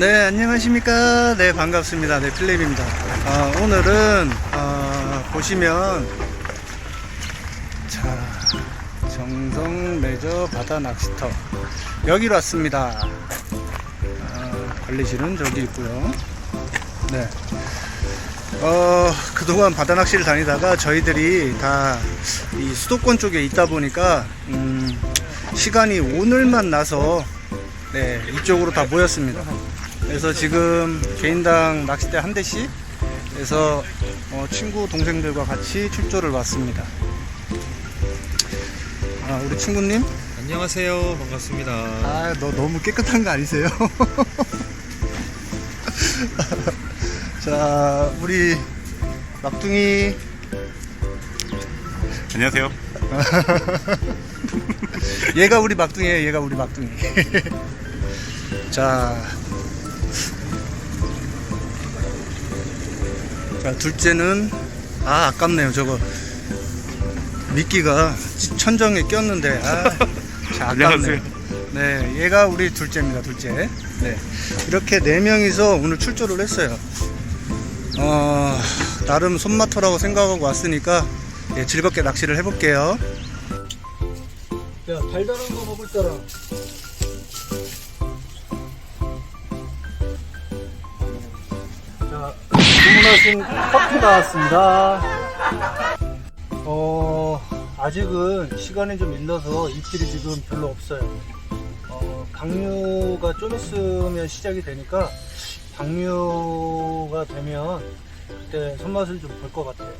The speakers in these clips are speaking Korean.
네, 안녕하십니까. 네, 반갑습니다. 네, 필립입니다. 어, 오늘은, 어, 보시면, 자, 정성 레저 바다 낚시터. 여기로 왔습니다. 어, 관리실은 저기 있고요. 네. 어, 그동안 바다 낚시를 다니다가 저희들이 다 이 수도권 쪽에 있다 보니까, 음, 시간이 오늘만 나서, 네, 이쪽으로 다 모였습니다. 그래서 지금 개인당 낚싯대 한 대씩 해서 어, 친구 동생들과 같이 출조를 왔습니다. 아, 우리 친구님, 안녕하세요. 반갑습니다. 아, 너 너무 깨끗한 거 아니세요? 자, 우리 막둥이 안녕하세요. 얘가 우리 막둥이에요. 얘가 우리 막둥이. 자. 자, 둘째는 아, 아깝네요. 저거 미끼가 천정에 꼈는데 아, 자, 아깝네요. 네, 얘가 우리 둘째입니다. 둘째. 네. 이렇게 네 명이서 오늘 출조를 했어요. 어, 나름 손맛터라고 생각하고 왔으니까 예, 즐겁게 낚시를 해볼게요. 야, 달달한 거 먹을 사람. 주문하신 커피 나왔습니다. 어, 아직은 시간이 좀 일러서 입질이 지금 별로 없어요. 어, 강류가 좀 있으면 시작이 되니까 강류가 되면 그때 손맛을 좀 볼 것 같아요.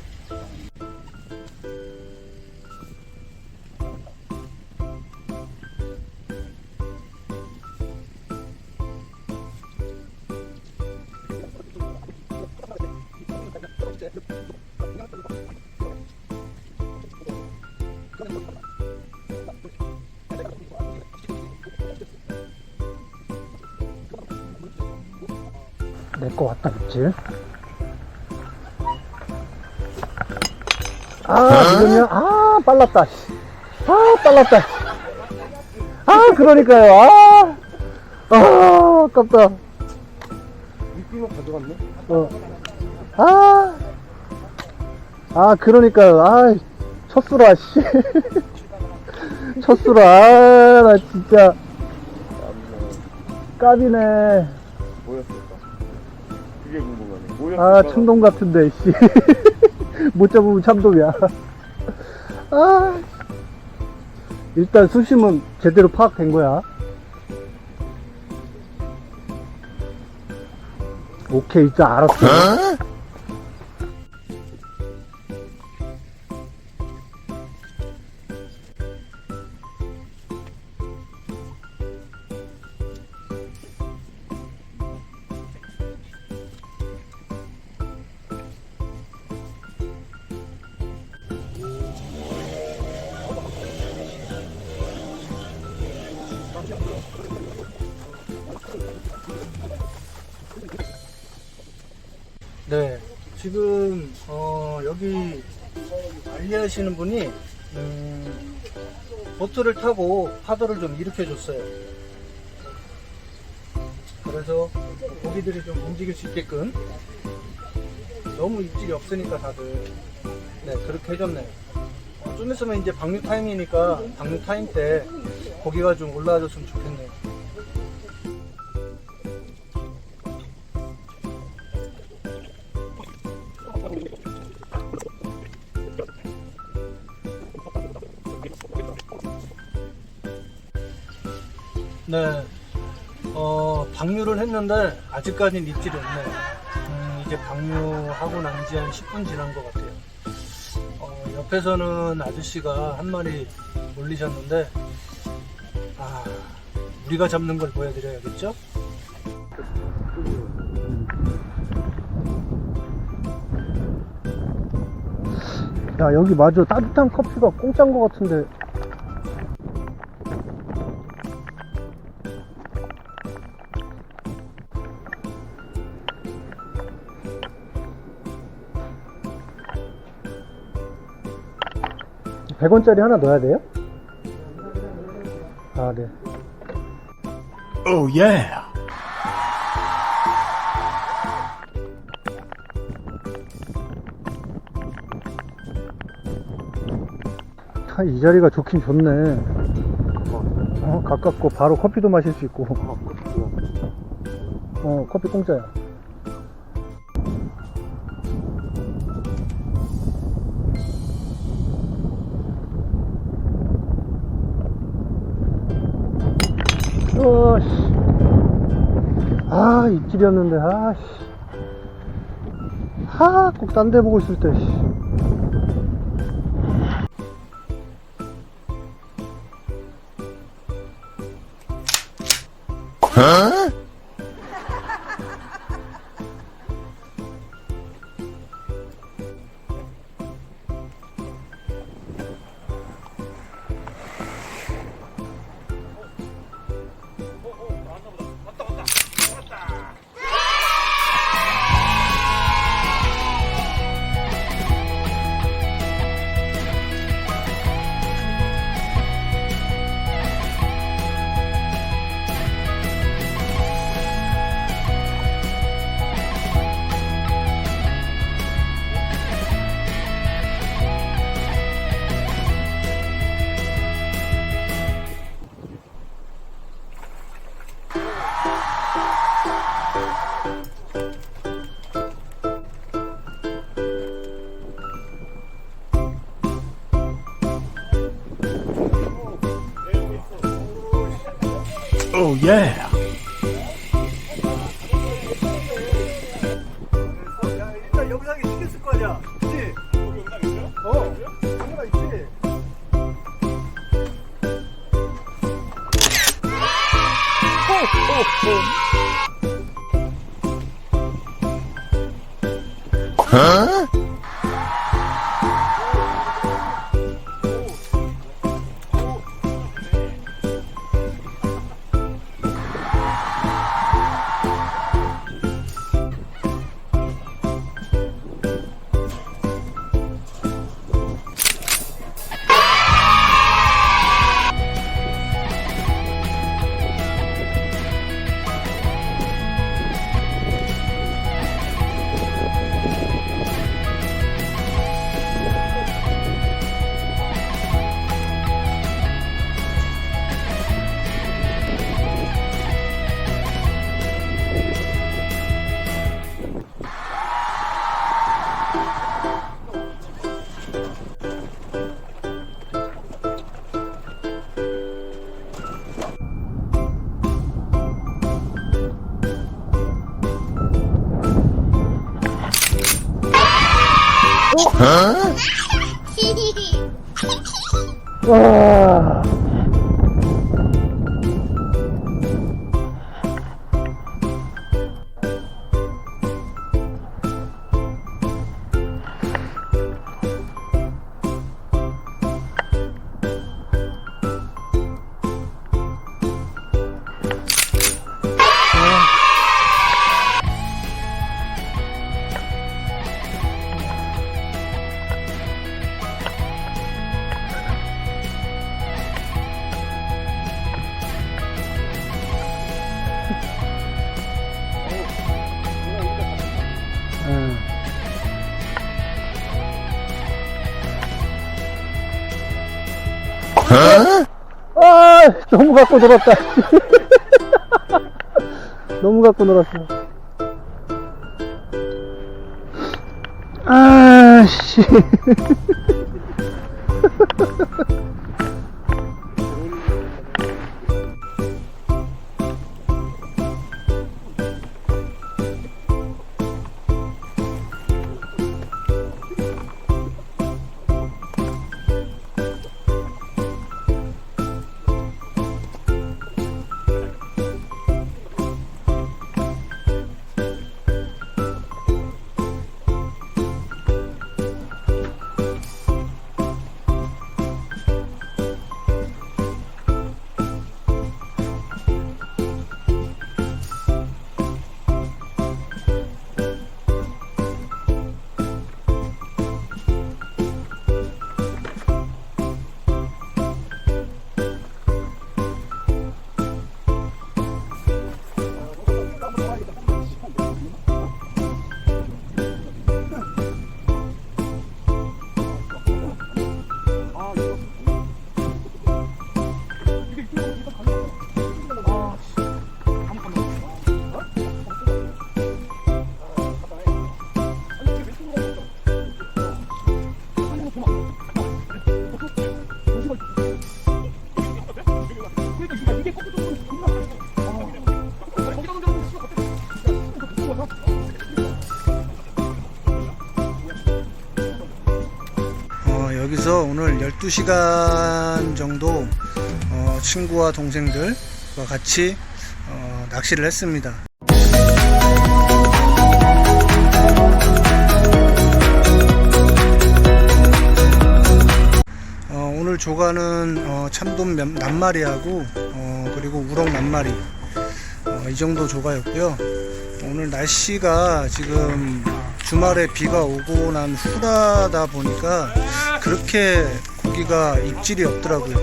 내 거 왔다 입질. 아, 지금요? 아, 빨랐다. 씨. 아, 빨랐다. 아, 그러니까요. 아, 아, 아깝다. 미끼만 가져갔네? 어. 아, 아, 그러니까요. 아, 첫수라, 씨. 첫수라, 아, 나 진짜. 까비네. 뭐였을까? 그게 궁금하네. 아, 참돔 같은데, 씨. 못 잡으면 참돔이야. 아. 일단 수심은 제대로 파악된 거야. 오케이, 이제 알았어. 네, 지금 어, 여기 관리하시는 분이 음, 보트를 타고 파도를 좀 일으켜 줬어요. 그래서 고기들이 좀 움직일 수 있게끔 너무 입질이 없으니까 다들 네 그렇게 해줬네요. 어, 좀 있으면 이제 방류 타임이니까 방류 타임 때 고기가 좀 올라와줬으면 좋겠네요. 했는데 아직까지는 입질이 없네요. 음, 이제 방류하고 난 지 한 10분 지난 것 같아요. 어, 옆에서는 아저씨가 한 마리 올리셨는데, 아, 우리가 잡는 걸 보여드려야겠죠? 야, 여기 맞아. 따뜻한 커피가 공짜인 것 같은데. 100원짜리 하나 넣어야 돼요? 아, 네. 오, 예. 아, 이 자리가 좋긴 좋네. 어, 가깝고 바로 커피도 마실 수 있고. 어, 커피 공짜야. 어, 씨. 아, 입질이었는데, 아, 씨. 하, 꼭 딴 데 보고 있을 때, 씨. 오, 예. 일단 영상이 찍혔을 거 아니야? 그치? 여기 영상 있어요? 어, 영 상 응. 아, 너무 갖고 놀았다. 너무 갖고 놀았어. 아, 씨. 여기서 오늘 12시간 정도 어, 친구와 동생들과 같이 어, 낚시를 했습니다. 어, 오늘 조가는 어, 참돔 몇- 낱마리하고 어, 그리고 우럭 낱마리 어, 이 정도 조가였고요. 오늘 날씨가 지금 주말에 비가 오고 난 후라다 보니까 그렇게 고기가 입질이 없더라고요.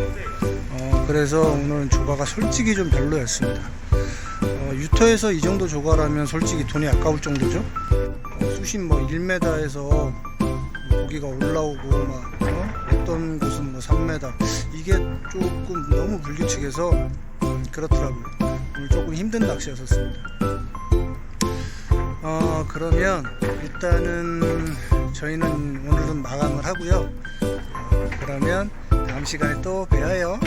어, 그래서 오늘은 조가가 솔직히 좀 별로였습니다. 어, 유터에서 이 정도 조가라면 솔직히 돈이 아까울 정도죠. 어, 수심 뭐 1m에서 고기가 올라오고 막 어? 어떤 곳은 뭐 3m 이게 조금 너무 불규칙해서 음, 그렇더라고요. 오늘 조금 힘든 낚시였었습니다. 어 그러면 일단은 저희는 오늘은 마감을 하고요. 어, 그러면 다음 시간에 또 봬요.